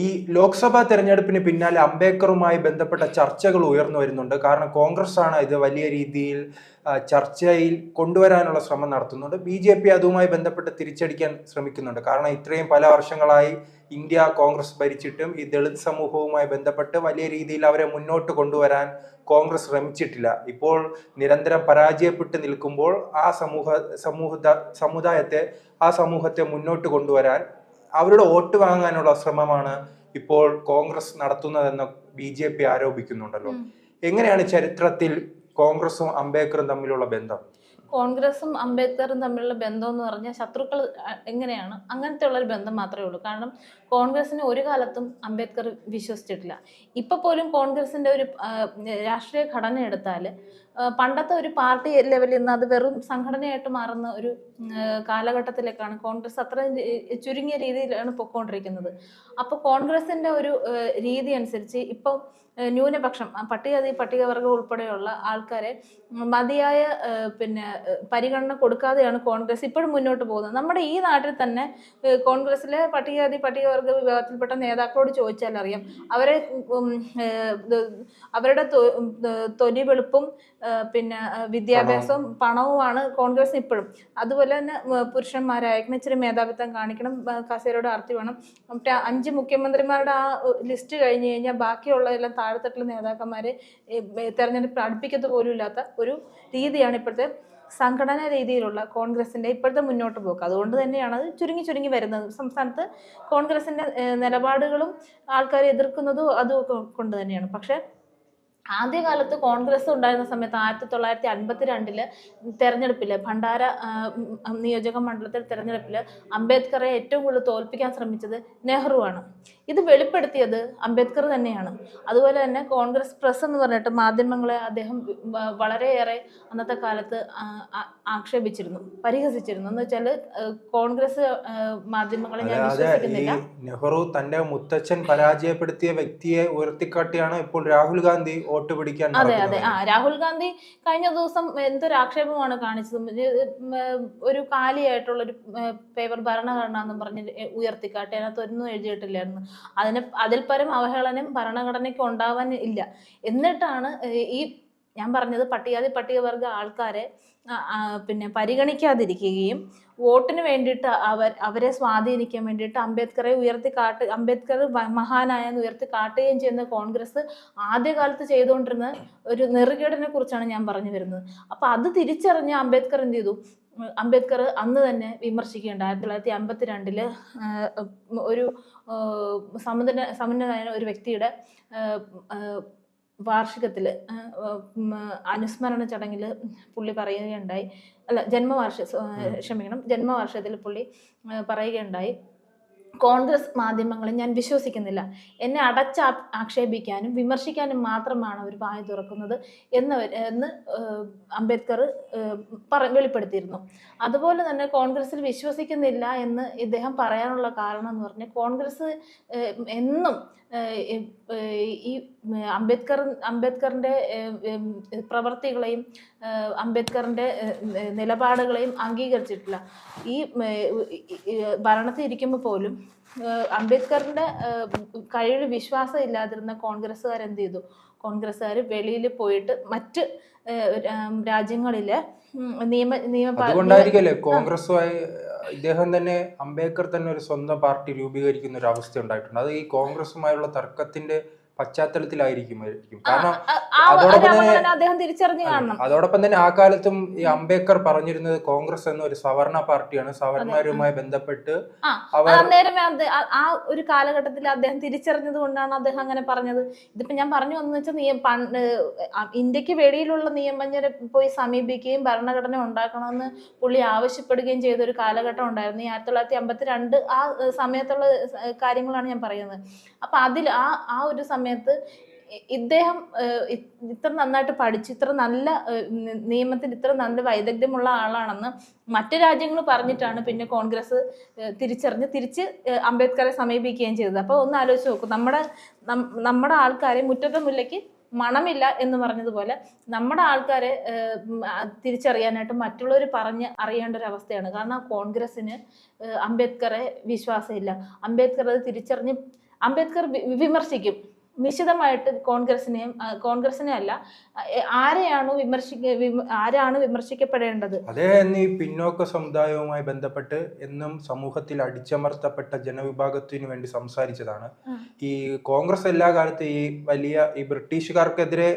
ഈ ലോക്സഭാ തെരഞ്ഞെടുപ്പിന് പിന്നാലെ അംബേദ്കറുമായി ബന്ധപ്പെട്ട ചർച്ചകൾ ഉയർന്നു വരുന്നുണ്ട്. കാരണം കോൺഗ്രസ് ആണ് ഇത് വലിയ രീതിയിൽ ചർച്ചയിൽ കൊണ്ടുവരാനുള്ള ശ്രമം നടത്തുന്നുണ്ട്. ബി ജെ പി അതുമായി ബന്ധപ്പെട്ട് തിരിച്ചടിക്കാൻ ശ്രമിക്കുന്നുണ്ട്. കാരണം ഇത്രയും പല വർഷങ്ങളായി ഇന്ത്യ കോൺഗ്രസ് ഭരിച്ചിട്ടും ഈ ദളിത് സമൂഹവുമായി ബന്ധപ്പെട്ട് വലിയ രീതിയിൽ അവരെ മുന്നോട്ട് കൊണ്ടുവരാൻ കോൺഗ്രസ് ശ്രമിച്ചിട്ടില്ല. ഇപ്പോൾ നിരന്തരം പരാജയപ്പെട്ട് നിൽക്കുമ്പോൾ ആ സമൂഹ സമൂഹ സമുദായത്തെ ആ സമൂഹത്തെ മുന്നോട്ട് കൊണ്ടുവരാൻ അവരുടെ വോട്ട് വാങ്ങാനുള്ള ശ്രമമാണ് ഇപ്പോൾ കോൺഗ്രസ് നടത്തുന്നതെന്ന് ബി ജെ പി ആരോപിക്കുന്നുണ്ടല്ലോ. എങ്ങനെയാണ് ചരിത്രത്തിൽ കോൺഗ്രസും അംബേദ്കറും തമ്മിലുള്ള ബന്ധം? കോൺഗ്രസും അംബേദ്കറും തമ്മിലുള്ള ബന്ധം എന്ന് പറഞ്ഞാൽ ശത്രുക്കൾ എങ്ങനെയാണ്? അങ്ങനത്തെ ഉള്ളൊരു ബന്ധം മാത്രമേ ഉള്ളൂ. കാരണം കോൺഗ്രസിന് ഒരു കാലത്തും അംബേദ്കർ വിശ്വസിച്ചിട്ടില്ല. ഇപ്പൊ പോലും കോൺഗ്രസിന്റെ ഒരു രാഷ്ട്രീയ ഘടന എടുത്താൽ പണ്ടത്തെ ഒരു പാർട്ടി ലെവലിൽ നിന്ന് അത് വെറും സംഘടനയായിട്ട് മാറുന്ന ഒരു കാലഘട്ടത്തിലേക്കാണ് കോൺഗ്രസ് അത്രയും ചുരുങ്ങിയ രീതിയിലാണ് പൊക്കോണ്ടിരിക്കുന്നത്. അപ്പോൾ കോൺഗ്രസിന്റെ ഒരു രീതി അനുസരിച്ച് ഇപ്പം ന്യൂനപക്ഷം പട്ടികജാതി പട്ടികവർഗം ഉൾപ്പെടെയുള്ള ആൾക്കാരെ മതിയായ പിന്നെ പരിഗണന കൊടുക്കാതെയാണ് കോൺഗ്രസ് ഇപ്പോഴും മുന്നോട്ട് പോകുന്നത്. നമ്മുടെ ഈ നാട്ടിൽ തന്നെ കോൺഗ്രസ്സിലെ പട്ടികജാതി പട്ടികവർഗ വിഭാഗത്തിൽപ്പെട്ട നേതാക്കളോട് ചോദിച്ചാൽ അറിയാം അവരെ അവരുടെ തൊലി വെളുപ്പും പിന്നെ വിദ്യാഭ്യാസവും പണവുമാണ് കോൺഗ്രസ് ഇപ്പോഴും. അതുപോലെ തന്നെ പുരുഷന്മാരായിരിക്കണം ഇച്ചിരി മേധാവിത്വം കാണിക്കണം കസേരയുടെ ആർത്തി വേണം. മറ്റേ അഞ്ച് മുഖ്യമന്ത്രിമാരുടെ ആ ലിസ്റ്റ് കഴിഞ്ഞ് കഴിഞ്ഞാൽ ബാക്കിയുള്ളതെല്ലാം താഴെത്തട്ടിലെ നേതാക്കന്മാരെ തെരഞ്ഞെടുപ്പ് തെരഞ്ഞെടുപ്പിൽ അടുപ്പിക്കത്ത് പോലും ഇല്ലാത്ത ഒരു രീതിയാണ് ഇപ്പോഴത്തെ സംഘടന രീതിയിലുള്ള കോൺഗ്രസിന്റെ ഇപ്പോഴത്തെ മുന്നോട്ട് പോക്ക്. അതുകൊണ്ട് തന്നെയാണ് അത് ചുരുങ്ങി ചുരുങ്ങി വരുന്നത്. സംസ്ഥാനത്ത് കോൺഗ്രസിന്റെ ഏഹ്, നിലപാടുകളും ആൾക്കാരെ എതിർക്കുന്നതും അതും ഒക്കെ കൊണ്ട് തന്നെയാണ്. പക്ഷെ ആദ്യകാലത്ത് കോൺഗ്രസ് ഉണ്ടായിരുന്ന സമയത്ത് ആയിരത്തി തൊള്ളായിരത്തി അൻപത്തി രണ്ടിൽ തെരഞ്ഞെടുപ്പിൽ ഭണ്ഡാര നിയോജക മണ്ഡലത്തിൽ തെരഞ്ഞെടുപ്പിൽ അംബേദ്കറെ ഏറ്റവും കൂടുതൽ തോൽപ്പിക്കാൻ ശ്രമിച്ചത് നെഹ്റുവാണ് ഇത് വെളിപ്പെടുത്തിയത് അംബേദ്കർ തന്നെയാണ്. അതുപോലെ തന്നെ കോൺഗ്രസ് പ്രസ് എന്ന് പറഞ്ഞിട്ട് മാധ്യമങ്ങളെ അദ്ദേഹം വളരെയേറെ അന്നത്തെ കാലത്ത് ആക്ഷേപിച്ചിരുന്നു പരിഹസിച്ചിരുന്നു. എന്ന് വെച്ചാൽ കോൺഗ്രസ് മാധ്യമങ്ങളെ ഞാൻ വിശ്വസിക്കുന്നില്ല. നെഹ്റു തന്റെ മുത്തച്ഛൻ പരാജയപ്പെടുത്തിയ വ്യക്തിയെ ഉയർത്തിക്കാട്ടിയാണ് ഇപ്പോൾ രാഹുൽ ഗാന്ധി വോട്ട് പിടിക്കാൻ അതെ അതെ. ആ രാഹുൽ ഗാന്ധി കഴിഞ്ഞ ദിവസം എന്തൊരു ആക്ഷേപമാണ് കാണിച്ചത് ഒരു കാലിയായിട്ടുള്ള ഒരു പേപ്പർ ഭരണഘടന എന്ന് പറഞ്ഞ് ഉയർത്തിക്കാട്ടെ. അതിനകത്ത് ഒന്നും എഴുതിയിട്ടില്ലായിരുന്നു. അതിന് അതിൽ പരം അവഹേളനം ഭരണഘടനയ്ക്ക് ഉണ്ടാവാൻ ഇല്ല. എന്നിട്ടാണ് ഈ ഞാൻ പറഞ്ഞത് പട്ടികജാതി പട്ടികവർഗ ആൾക്കാരെ പിന്നെ പരിഗണിക്കാതിരിക്കുകയും വോട്ടിന് വേണ്ടിയിട്ട് അവർ അവരെ സ്വാധീനിക്കാൻ വേണ്ടിയിട്ട് അംബേദ്കറെ ഉയർത്തി കാട്ട് അംബേദ്കർ മഹാനായെന്ന് ഉയർത്തി കാട്ടുകയും ചെയ്യുന്ന കോൺഗ്രസ് ആദ്യകാലത്ത് ചെയ്തുകൊണ്ടിരുന്ന ഒരു നെറുകേടിനെ കുറിച്ചാണ് ഞാൻ പറഞ്ഞു വരുന്നത്. അപ്പൊ അത് തിരിച്ചറിഞ്ഞ് അംബേദ്കർ എന്ത് ചെയ്തു? അംബേദ്കർ അന്ന് തന്നെ വിമർശിക്കേണ്ട ആയിരത്തി തൊള്ളായിരത്തി അമ്പത്തി രണ്ടിൽ ഒരു സമുന്നത സമുന്നതനായ ഒരു വ്യക്തിയുടെ വാർഷികത്തിൽ അനുസ്മരണ ചടങ്ങിൽ പുള്ളി പറയുകയുണ്ടായി അല്ല ജന്മവാർഷ. ക്ഷമിക്കണം ജന്മവാർഷികത്തിൽ പുള്ളി പറയുകയുണ്ടായി കോൺഗ്രസ് മാധ്യമങ്ങളെ ഞാൻ വിശ്വസിക്കുന്നില്ല. എന്നെ അടച്ച ആക്ഷേപിക്കാനും വിമർശിക്കാനും മാത്രമാണ് അവർ വായ തുറക്കുന്നത് എന്ന് എന്ന് അംബേദ്കർ പറ വെളിപ്പെടുത്തിയിരുന്നു. അതുപോലെ തന്നെ കോൺഗ്രസിൽ വിശ്വസിക്കുന്നില്ല എന്ന് ഇദ്ദേഹം പറയാനുള്ള കാരണം എന്ന് പറഞ്ഞാൽ കോൺഗ്രസ് എന്നും ഈ അംബേദ്കർ അംബേദ്കറിന്റെ പ്രവർത്തികളെയും അംബേദ്കറിന്റെ നിലപാടുകളെയും അംഗീകരിച്ചിട്ടില്ല. ഈ ഭരണത്തിൽ ഇരിക്കുമ്പോൾ പോലും അംബേദ്കറിന്റെ കഴിവ് കഴിവിൽ വിശ്വാസം ഇല്ലാതിരുന്ന കോൺഗ്രസ്സുകാർ എന്ത് ചെയ്തു? കോൺഗ്രസ്സുകാർ വെളിയിൽ പോയിട്ട് മറ്റ് രാജ്യങ്ങളിലെ നിയമ നിയമ കോൺഗ്രസുമായി ഇദ്ദേഹം തന്നെ അംബേദ്കർ തന്നെ ഒരു സ്വന്തം പാർട്ടി രൂപീകരിക്കുന്ന ഒരു അവസ്ഥ ഉണ്ടായിട്ടുണ്ട്. അത് ഈ കോൺഗ്രസുമായുള്ള തർക്കത്തിന്റെ പശ്ചാത്തലത്തിലായിരിക്കും കാരണം അതോടൊപ്പം തന്നെ- അദ്ദേഹം തിരിച്ചറിഞ്ഞു കാണണം. അതോടൊപ്പം തന്നെ ആ കാലത്തും ഈ അംബേദ്കർ പറഞ്ഞിരുന്നത് കോൺഗ്രസ് എന്ന ഒരു സവർണ പാർട്ടിയാണ്. സവർണരുമായി ബന്ധപ്പെട്ട് അവർ ആ- ഒരു കാലഘട്ടത്തിൽ അദ്ദേഹം തിരിച്ചറിഞ്ഞത് കൊണ്ടാണ് അദ്ദേഹം അങ്ങനെ പറഞ്ഞത്. ഇതിപ്പോ ഞാൻ പറഞ്ഞു വന്നു വെച്ചാൽ നിയം പണ്ട് ഇന്ത്യയ്ക്ക് വെളിയിലുള്ള നിയമജ്ഞരെ പോയി സമീപിക്കുകയും ഭരണഘടന ഉണ്ടാക്കണമെന്ന് പുള്ളി ആവശ്യപ്പെടുകയും ചെയ്ത ഒരു കാലഘട്ടം ഉണ്ടായിരുന്നു. ഈ ആയിരത്തി തൊള്ളായിരത്തി അമ്പത്തി രണ്ട് ആ സമയത്തുള്ള കാര്യങ്ങളാണ് ഞാൻ പറയുന്നത്. അപ്പൊ അതിൽ ആ ആ ഒരു സമയത്ത് ഇദ്ദേഹം ഇത്ര നന്നായിട്ട് പഠിച്ച് ഇത്ര നല്ല നിയമത്തിൽ ഇത്ര നല്ല വൈദഗ്ധ്യമുള്ള ആളാണെന്ന് മറ്റു രാജ്യങ്ങൾ പറഞ്ഞിട്ടാണ് പിന്നെ കോൺഗ്രസ് തിരിച്ചറിഞ്ഞ് തിരിച്ച് അംബേദ്കറെ സമീപിക്കുകയും ചെയ്തത്. അപ്പോൾ ഒന്ന് ആലോചിച്ച് നോക്കൂ നമ്മുടെ നമ്മുടെ ആൾക്കാരെ മുറ്റത്തെ മുല്ലയ്ക്ക് മണമില്ല എന്ന് പറഞ്ഞതുപോലെ നമ്മുടെ ആൾക്കാരെ തിരിച്ചറിയാനായിട്ട് മറ്റുള്ളവർ പറഞ്ഞ് അറിയേണ്ട ഒരു അവസ്ഥയാണ്. കാരണം കോൺഗ്രസ്സിന് അംബേദ്കറെ വിശ്വാസമില്ല. അംബേദ്കർ അത് തിരിച്ചറിഞ്ഞ് അംബേദ്കർ വിമർശിക്കും. നിശിതമായിട്ട് കോൺഗ്രസിനെയും കോൺഗ്രസിനെ അല്ല ആരെയാണ് വിമർശിക്ക ആരാണ് വിമർശിക്കപ്പെടേണ്ടത്? അദ്ദേഹം എന്ന് ഈ പിന്നോക്ക സമുദായവുമായി ബന്ധപ്പെട്ട് എന്നും സമൂഹത്തിൽ അടിച്ചമർത്തപ്പെട്ട ജനവിഭാഗത്തിനു വേണ്ടി സംസാരിച്ചതാണ്. ഈ കോൺഗ്രസ് എല്ലാ കാലത്തും ഈ വലിയ ഈ ബ്രിട്ടീഷുകാർക്കെതിരെ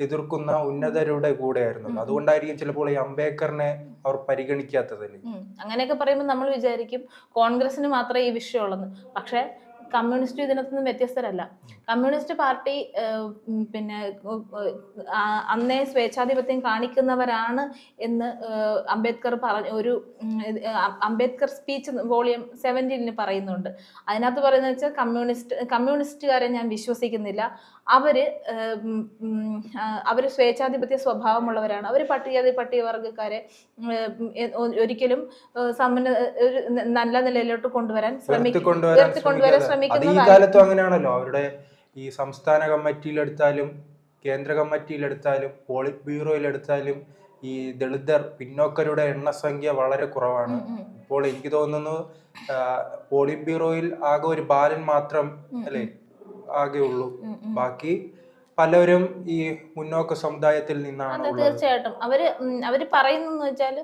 എതിർക്കുന്ന ഉന്നതരുടെ കൂടെയായിരുന്നു. അതുകൊണ്ടായിരിക്കും ചിലപ്പോൾ ഈ അംബേദ്കറിനെ അവർ പരിഗണിക്കാത്തത്. അങ്ങനെയൊക്കെ പറയുമ്പോൾ നമ്മൾ വിചാരിക്കും കോൺഗ്രസിന് മാത്രമേ ഈ വിഷയമുള്ളെന്ന്. പക്ഷേ കമ്മ്യൂണിസ്റ്റ് ഇതിനകത്ത് നിന്ന് വ്യത്യസ്തരല്ല. കമ്മ്യൂണിസ്റ്റ് പാർട്ടി പിന്നെ അന്നേ സ്വേച്ഛാധിപത്യം കാണിക്കുന്നവരാണ് എന്ന് അംബേദ്കർ പറഞ്ഞ ഒരു അംബേദ്കർ സ്പീച്ച് വോളിയം സെവന്റീനിൽ പറയുന്നുണ്ട്. അതിനകത്ത് പറയുന്നത് വെച്ചാൽ കമ്മ്യൂണിസ്റ്റ് കമ്മ്യൂണിസ്റ്റുകാരെ ഞാൻ വിശ്വസിക്കുന്നില്ല. ആ, അവർ സ്വേച്ഛാധിപത്യ സ്വഭാവമുള്ളവരാണ്. അവർ പട്ടികജാതി പട്ടികവർഗക്കാരെ ഒരിക്കലും സമ്പന്ന ഒരു നല്ല നിലയിലോട്ട് കൊണ്ടുവരാൻ ശ്രമിക്കും ഉയർത്തിക്കൊണ്ടുവരാൻ ഉയർത്തിക്കൊണ്ടുവരാൻ ഈ കാലത്തും അങ്ങനെയാണല്ലോ. അവരുടെ ഈ സംസ്ഥാന കമ്മിറ്റിയിലെടുത്താലും കേന്ദ്ര കമ്മിറ്റിയിലെടുത്താലും പോളിറ്റ് ബ്യൂറോയിലെടുത്താലും ഈ ദളിതർ പിന്നോക്കരുടെ എണ്ണസംഖ്യ വളരെ കുറവാണ്. ഇപ്പോൾ എനിക്ക് തോന്നുന്നു പോളിറ്റ് ബ്യൂറോയിൽ ആകെ ഒരു ബാലൻ മാത്രം അല്ലേ? ആകെ ഉള്ളൂ. ബാക്കി പലരും ഈ മുന്നോക്ക സമുദായത്തിൽ നിന്നാണ് തീർച്ചയായിട്ടും. അവർ അവർ പറയുന്നെന്ന് വെച്ചാൽ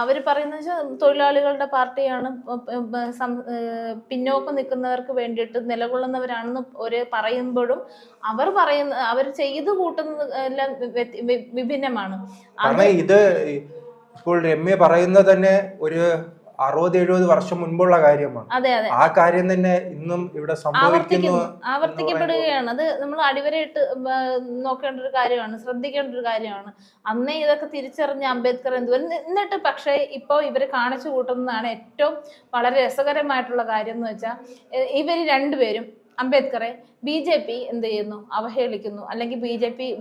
അവർ പറയുന്നത് വെച്ചാൽ തൊഴിലാളികളുടെ പാർട്ടിയാണ് പിന്നോക്കം നിൽക്കുന്നവർക്ക് വേണ്ടിയിട്ട് നിലകൊള്ളുന്നവരാണെന്ന് ഒരു പറയുമ്പോഴും അവർ പറയുന്ന അവർ ചെയ്തു കൂട്ടുന്നത് എല്ലാം വിഭിന്നമാണ്. ഇത് ഇപ്പോൾ രമ്യ പറയുന്നത് തന്നെ ഒരു അറുപത് എഴുപത് വർഷം മുൻപുള്ള കാര്യമാണ്. അതെ അതെ. ആ കാര്യം തന്നെ ഇന്നും ഇവിടെ സംഭവിക്കുന്നു ആവർത്തിക്കപ്പെടുകയാണ്. അത് നമ്മൾ അടിവരയിട്ട് നോക്കേണ്ട ഒരു കാര്യമാണ് ശ്രദ്ധിക്കേണ്ട ഒരു കാര്യമാണ്. അന്നേ ഇതൊക്കെ തിരിച്ചറിഞ്ഞ അംബേദ്കർ എന്തുവരും എന്നിട്ട് പക്ഷേ ഇപ്പോൾ ഇവർ കാണിച്ചു കൂട്ടുന്നതാണ് ഏറ്റവും വളരെ രസകരമായിട്ടുള്ള കാര്യം എന്ന് വെച്ചാൽ ഇവർ രണ്ടുപേരും അംബേദ്കറെ ബി ജെ പി എന്ത് ചെയ്യുന്നു? അവഹേളിക്കുന്നു. അല്ലെങ്കിൽ ബി ജെ പി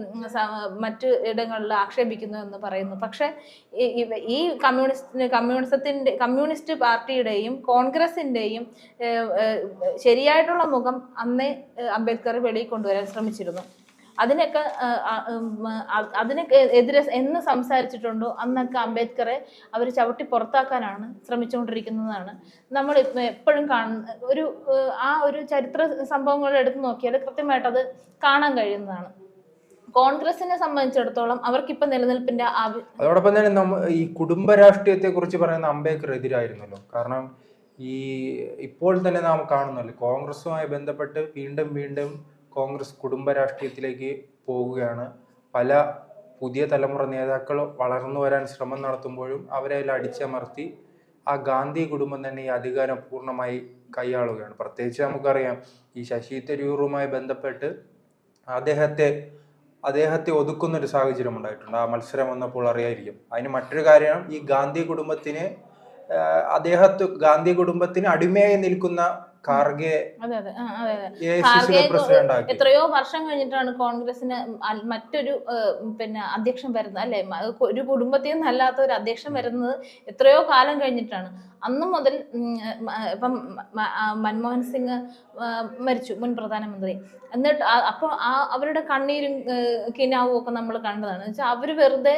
മറ്റ് ഇടങ്ങളിൽ ആക്ഷേപിക്കുന്നു എന്ന് പറയുന്നു. പക്ഷേ ഈ- കമ്മ്യൂണിസ്റ്റ് കമ്മ്യൂണിസത്തിന്റെ കമ്മ്യൂണിസ്റ്റ് പാർട്ടിയുടെയും ഏഹ്, ശരിയായിട്ടുള്ള മുഖം അന്നേ അംബേദ്കർ വെളിയിൽ കൊണ്ടുവരാൻ ശ്രമിച്ചിരുന്നു. അതിനൊക്കെ അതിനൊക്കെ എതിരെ എന്ന് സംസാരിച്ചിട്ടുണ്ടോ? അന്നൊക്കെ അംബേദ്കറെ അവർ ചവിട്ടി പുറത്താക്കാനാണ് ശ്രമിച്ചുകൊണ്ടിരിക്കുന്നതാണ്. നമ്മൾ എപ്പോഴും കാണുന്ന ഒരു ആ ഒരു ചരിത്ര സംഭവങ്ങൾ എടുത്തു നോക്കിയാൽ കൃത്യമായിട്ട് അത് കാണാൻ കഴിയുന്നതാണ്. കോൺഗ്രസിനെ സംബന്ധിച്ചിടത്തോളം അവർക്കിപ്പോ നിലനിൽപ്പിന്റെ അതോടൊപ്പം തന്നെ ഈ കുടുംബ രാഷ്ട്രീയത്തെ കുറിച്ച് പറയുന്ന അംബേദ്കർ എതിരായിരുന്നല്ലോ കാരണം ഈ ഇപ്പോൾ തന്നെ നാം കാണുന്നല്ലോ കോൺഗ്രസുമായി ബന്ധപ്പെട്ട് വീണ്ടും വീണ്ടും കോൺഗ്രസ് കുടുംബ രാഷ്ട്രീയത്തിലേക്ക് പോവുകയാണ് പല പുതിയ തലമുറ നേതാക്കൾ വളർന്നു വരാൻ ശ്രമം നടത്തുമ്പോഴും അവരെ അടിച്ചമർത്തി ആ ഗാന്ധി കുടുംബം തന്നെ ഈ അധികാരം പൂർണമായി കൈയാളുകയാണ്. പ്രത്യേകിച്ച് നമുക്കറിയാം ഈ ശശി തരൂറുമായി ബന്ധപ്പെട്ട് അദ്ദേഹത്തെ അദ്ദേഹത്തെ ഒതുക്കുന്ന ഒരു സാഹചര്യം ഉണ്ടായിട്ടുണ്ട്. ആ മത്സരം വന്നപ്പോൾ അറിയായിരിക്കും. അതിന് മറ്റൊരു കാര്യം ഈ ഗാന്ധി കുടുംബത്തിന് അദ്ദേഹത്ത് ഗാന്ധി കുടുംബത്തിന് അടിമയായി നിൽക്കുന്ന എത്രയോ വർഷം കഴിഞ്ഞിട്ടാണ് കോൺഗ്രസിന് മറ്റൊരു പിന്നെ അധ്യക്ഷൻ വരുന്നത് അല്ലെ? ഒരു കുടുംബത്തിൽ നിന്നല്ലാത്ത ഒരു അധ്യക്ഷൻ വരുന്നത് എത്രയോ കാലം കഴിഞ്ഞിട്ടാണ്. അന്ന് മുതൽ ഇപ്പം മൻമോഹൻ സിംഗ് മരിച്ചു മുൻ പ്രധാനമന്ത്രി. എന്നിട്ട് അപ്പൊ അപ്പോൾ ആ അവരുടെ കണ്ണീരും കിനാവും ഒക്കെ നമ്മൾ കണ്ടതാണ്. വെച്ചാൽ അവർ വെറുതെ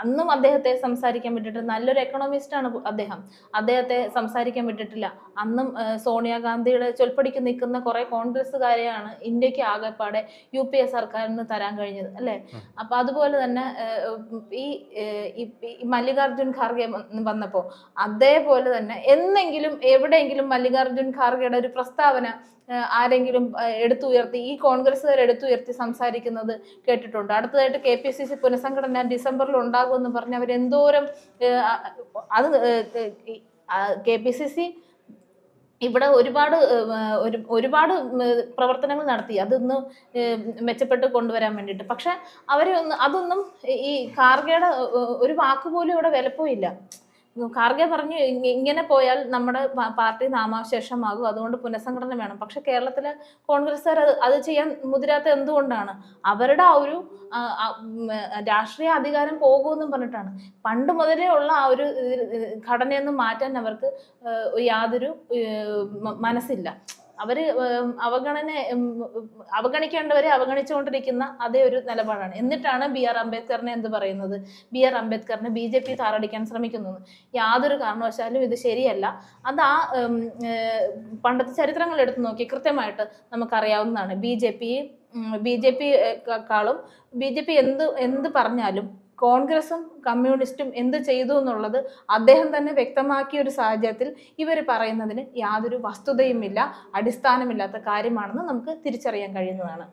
അന്നും അദ്ദേഹത്തെ സംസാരിക്കാൻ വിട്ടിട്ട് നല്ലൊരു എക്കണോമിസ്റ്റ് ആണ് അദ്ദേഹം. അദ്ദേഹത്തെ സംസാരിക്കാൻ വിട്ടിട്ടില്ല. അന്നും സോണിയാഗാന്ധിയുടെ ചൊൽപ്പടിക്ക് നിൽക്കുന്ന കുറെ കോൺഗ്രസ്സുകാരെയാണ് ഇന്ത്യയ്ക്ക് ആകെപ്പാടെ യു പി എ സർക്കാരിന് തരാൻ കഴിഞ്ഞത് അല്ലേ. അപ്പൊ അതുപോലെ തന്നെ ഈ മല്ലികാർജുൻ ഖാർഗെ വന്നപ്പോൾ വന്നപ്പോ അതേപോലെ തന്നെ എന്നെങ്കിലും എവിടെയെങ്കിലും മല്ലികാർജുൻ ഖാർഗെയുടെ ഒരു പ്രസ്താവന ആരെങ്കിലും എടുത്തുയർത്തി ഈ കോൺഗ്രസ്സുകാർ എടുത്തുയർത്തി സംസാരിക്കുന്നത് കേട്ടിട്ടുണ്ട്. അടുത്തതായിട്ട് കെ പി സി സി പുനഃസംഘടന ഡിസംബറിൽ ഉണ്ടാകുമെന്ന് പറഞ്ഞ് അവർ എന്തോരം അത് കെ പി സി സി ഇവിടെ ഒരുപാട് ഒരു ഒരുപാട് പ്രവർത്തനങ്ങൾ നടത്തി. അതൊന്ന് മെച്ചപ്പെട്ട് കൊണ്ടുവരാൻ വേണ്ടിയിട്ട്. പക്ഷെ അവരെ ഒന്ന് അതൊന്നും ഈ കാർഗയുടെ ഒരു വാക്ക് പോലും ഇവിടെ വിലപ്പോയില്ല. കാർഗെ പറഞ്ഞു ഇങ്ങനെ പോയാൽ നമ്മുടെ പാർട്ടി നാമാവശേഷമാകും. അതുകൊണ്ട് പുനഃസംഘടന വേണം. പക്ഷെ കേരളത്തിലെ കോൺഗ്രസ്സുകാർ അത് അത് ചെയ്യാൻ മുതിരാത്ത എന്തുകൊണ്ടാണ്? അവരുടെ ആ ഒരു രാഷ്ട്രീയ അധികാരം പോകുമെന്നും പറഞ്ഞിട്ടാണ്. പണ്ട് മുതലേ ഉള്ള ആ ഒരു ഘടനയൊന്നും മാറ്റാൻ അവർക്ക് യാതൊരു മനസ്സില്ല. അവർ അവഗണന അവഗണിക്കേണ്ടവരെ അവഗണിച്ചുകൊണ്ടിരിക്കുന്ന അതേ ഒരു നിലപാടാണ്. എന്നിട്ടാണ് ബി ആർ അംബേദ്കറിനെ എന്ത് പറയുന്നത്? ബി ആർ അംബേദ്കറിനെ ബി ജെ പി താറടിക്കാൻ ശ്രമിക്കുന്നത് യാതൊരു കാരണവശാലും ഇത് ശരിയല്ല. അത് ആ പണ്ടത്തെ ചരിത്രങ്ങൾ എടുത്തു നോക്കി കൃത്യമായിട്ട് നമുക്കറിയാവുന്നതാണ്. B J P B J P കാളും B J P എന്ത് എന്ത് പറഞ്ഞാലും കോൺഗ്രസും കമ്മ്യൂണിസ്റ്റും എന്ത് ചെയ്തു എന്നുള്ളത് അദ്ദേഹം തന്നെ വ്യക്തമാക്കിയ ഒരു സാഹചര്യത്തിൽ ഇവർ പറയുന്നതിന് യാതൊരു വസ്തുതയുമില്ല അടിസ്ഥാനമില്ലാത്ത കാര്യമാണെന്ന് നമുക്ക് തിരിച്ചറിയാൻ കഴിയുന്നതാണ്.